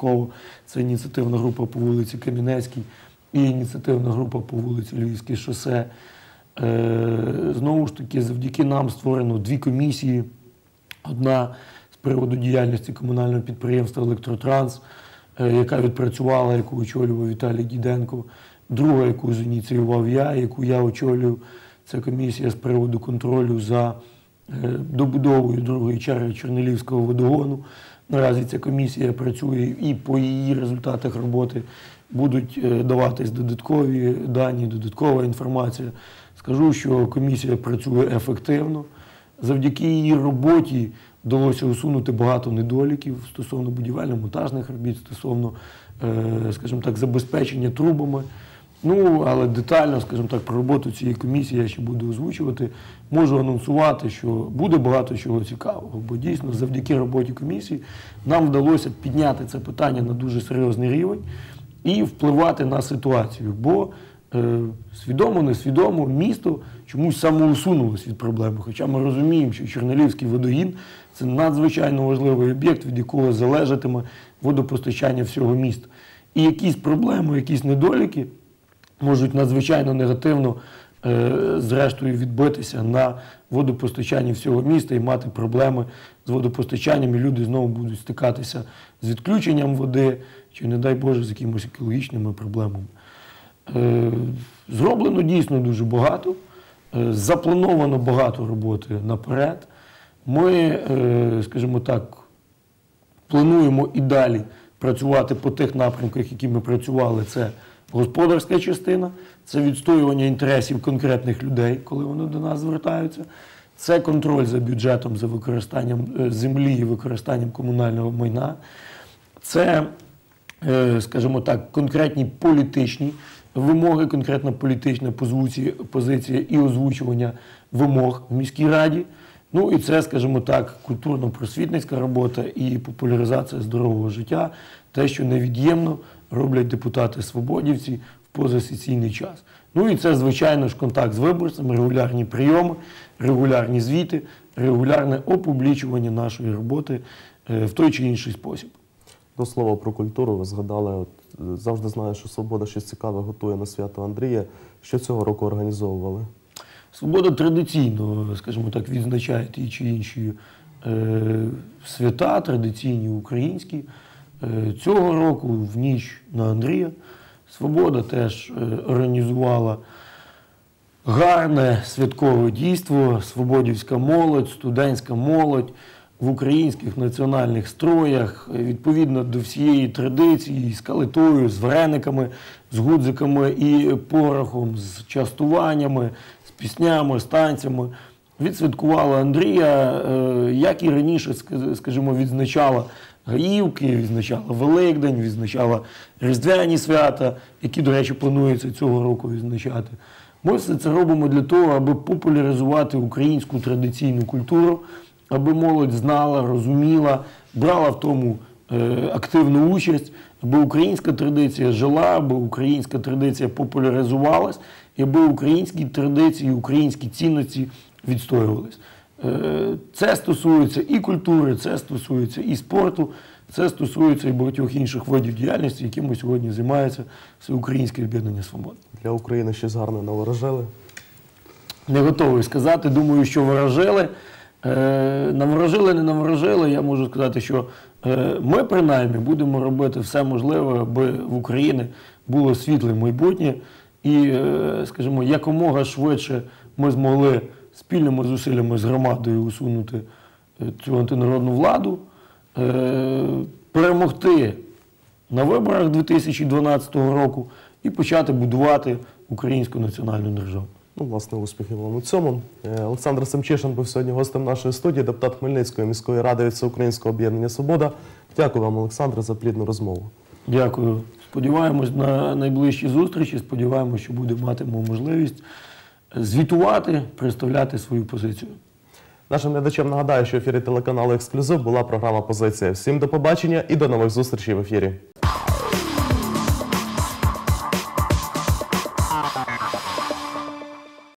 частково. Це ініціативна група по вулиці Кам'янецькій і ініціативна група по вулиці Львівське шосе. Е, Знову ж таки, завдяки нам створено дві комісії. Одна з приводу діяльності комунального підприємства Електротранс, е, яка відпрацювала, яку очолював Віталій Діденко. Друга, яку зініціював я, яку я очолюю, це комісія з приводу контролю за е, добудовою другої черги Чорнилівського водогону. Наразі ця комісія працює і по її результатах роботи будуть е, даватись додаткові дані, додаткова інформація. Скажу, що комісія працює ефективно. Завдяки її роботі вдалося усунути багато недоліків стосовно будівельно-монтажних робіт, стосовно, е, скажімо так, забезпечення трубами. Ну, але детально, скажімо так, про роботу цієї комісії я ще буду озвучувати. Можу анонсувати, що буде багато чого цікавого, бо дійсно завдяки роботі комісії нам вдалося підняти це питання на дуже серйозний рівень і впливати на ситуацію. Бо е, свідомо, несвідомо місто чомусь самоусунулось від проблеми. Хоча ми розуміємо, що Чорнолівський водогін це надзвичайно важливий об'єкт, від якого залежатиме водопостачання всього міста. І якісь проблеми, якісь недоліки можуть надзвичайно негативно, е, зрештою, відбитися на водопостачанні всього міста і мати проблеми з водопостачанням, і люди знову будуть стикатися з відключенням води, чи, не дай Боже, з якимись екологічними проблемами. Е, Зроблено дійсно дуже багато, Е, заплановано багато роботи наперед. Ми, скажімо так, плануємо і далі працювати по тих напрямках, які ми працювали. Це господарська частина, це відстоювання інтересів конкретних людей, коли вони до нас звертаються. Це контроль за бюджетом, за використанням е, землі і використанням комунального майна. Це, е, скажімо так, конкретні політичні вимоги, конкретна політична позиція, позиція і озвучування вимог в міській раді. Ну і це, скажімо так, культурно-просвітницька робота і популяризація здорового життя, те, що невід'ємно роблять депутати-свободівці в позасесійний час. Ну і це, звичайно ж, контакт з виборцями, регулярні прийоми, регулярні звіти, регулярне опублічування нашої роботи е, в той чи інший спосіб. До слова про культуру, ви згадали, от, е, завжди знаю, що Свобода щось цікаве готує на свято Андрія. Що цього року організовували? Свобода традиційно, скажімо так, відзначає ті чи інші е, свята, традиційні українські. Е, цього року, в ніч на Андрія, Свобода теж е, організувала гарне святкове дійство, свободівська молодь, студентська молодь в українських національних строях, е, відповідно до всієї традиції, з калитою, з варениками, з гудзиками і порохом, з частуваннями, з піснями, з танцями. Відсвяткувала Андрія, е, як і раніше, скажімо, відзначала Гаївки, відзначала Великдень, відзначала Різдвяні свята, які, до речі, планується цього року відзначати. Ми все це робимо для того, аби популяризувати українську традиційну культуру, аби молодь знала, розуміла, брала в тому е, активну участь, аби українська традиція жила, аби українська традиція популяризувалась, і аби українські традиції, українські цінності відстоювались. Е, Це стосується і культури, це стосується і спорту, це стосується і багатьох інших видів діяльності, якими сьогодні займається Всеукраїнське об'єднання свободи. Для України щось гарне наворожили. Не готовий сказати. Думаю, що ворожили. Е, Наворожили, не наворожили. Я можу сказати, що е, ми принаймні будемо робити все можливе, аби в Україні було світле майбутнє, і, скажімо, якомога швидше ми змогли спільними зусиллями з громадою усунути е, цю антинародну владу, е, перемогти на виборах 2012 року і почати будувати українську національну державу. Ну, власне, успіхів вам у цьому. Е, Олександр Семчишин був сьогодні гостем нашої студії, депутат Хмельницької міської ради від Всеукраїнського об'єднання Свобода. Дякую вам, Олександре, за плідну розмову. Дякую. Сподіваємось на найближчі зустрічі. Сподіваємось, що буде матимемо можливість звітувати, представляти свою позицію. Нашим глядачам нагадаю, що в ефірі телеканалу Ексклюзив була програма Позиція. Всім до побачення і до нових зустрічей в ефірі.